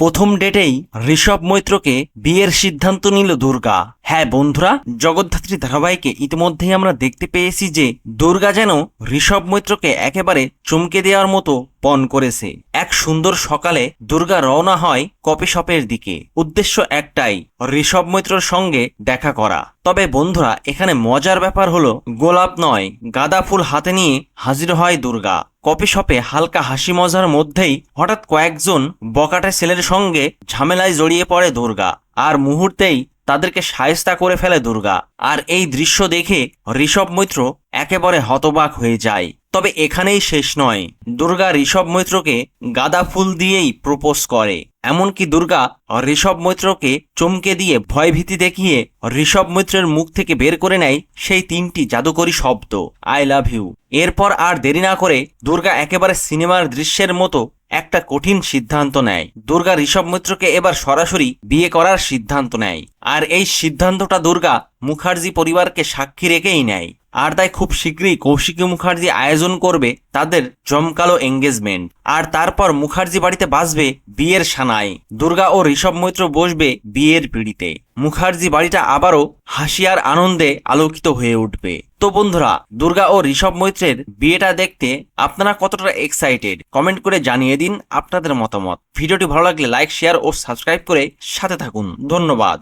প্রথম ডেটেই ঋষভ মৈত্রকে বিয়ের সিদ্ধান্ত নিল দুর্গা। হ্যাঁ বন্ধুরা, জগদ্ধাত্রী ধারাবাহিকে ইতিমধ্যেই আমরা দেখতে পেয়েছি যে দুর্গা যেন ঋষভ মৈত্রকে একেবারে চমকে দেওয়ার মতো পণ করেছে। এক সুন্দর সকালে দুর্গা রওনা হয় কপি শপের দিকে। উদ্দেশ্য একটাই, ঋষভ মৈত্রর সঙ্গে দেখা করা। তবে বন্ধুরা, এখানে মজার ব্যাপার হলো গোলাপ নয়, গাঁদা ফুল হাতে নিয়ে হাজির হয় দুর্গা। কপি শপে হালকা হাসি মজার মধ্যেই হঠাৎ কয়েকজন বকাটে ছেলের সঙ্গে ঝামেলায় জড়িয়ে পড়ে দুর্গা। আর মুহূর্তেই তাদেরকে সায়স্তা করে ফেলে দুর্গা। আর এই দৃশ্য দেখে ঋষভ মৈত্র একেবারে হতবাক হয়ে যায়। তবে এখানেই শেষ নয়। দুর্গা ঋষভ মৈত্রকে গাঁদা ফুল দিয়েই প্রপোজ করে। এমনকি দুর্গা ঋষভ মৈত্রকে চমকে দিয়ে ভয়ভীতি দেখিয়ে ঋষভ মৈত্রের মুখ থেকে বের করে নেয় সেই তিনটি জাদুকরী শব্দ, আই লাভ ইউ এরপর আর দেরি না করে দুর্গা একেবারে সিনেমার দৃশ্যের মতো একটা কঠিন সিদ্ধান্ত নেয়। দুর্গা ঋষভ মিত্রকে এবার সরাসরি বিয়ে করার সিদ্ধান্ত নেয়। আর এই সিদ্ধান্তটা দুর্গা মুখার্জি পরিবারকে সাক্ষী রেখেই নেয়। আর তাই খুব শীঘ্রই কৌশিকী মুখার্জি আয়োজন করবে তাদের জমকালো এঙ্গেজমেন্ট আর তারপর মুখার্জি বাড়িতে বাসবে বিয়ের সানায়। দুর্গা ও ঋষভ মৈত্র বসবে বিয়ের পিড়িতে। মুখার্জি বাড়িটা আবারও হাসি আর আনন্দে আলোকিত হয়ে উঠবে। তো বন্ধুরা, দুর্গা ও ঋষভ মৈত্রের বিয়েটা দেখতে আপনারা কতটা এক্সাইটেড কমেন্ট করে জানিয়ে দিন আপনাদের মতামত। ভিডিওটি ভালো লাগলে লাইক শেয়ার ও সাবস্ক্রাইব করে সাথে থাকুন। ধন্যবাদ।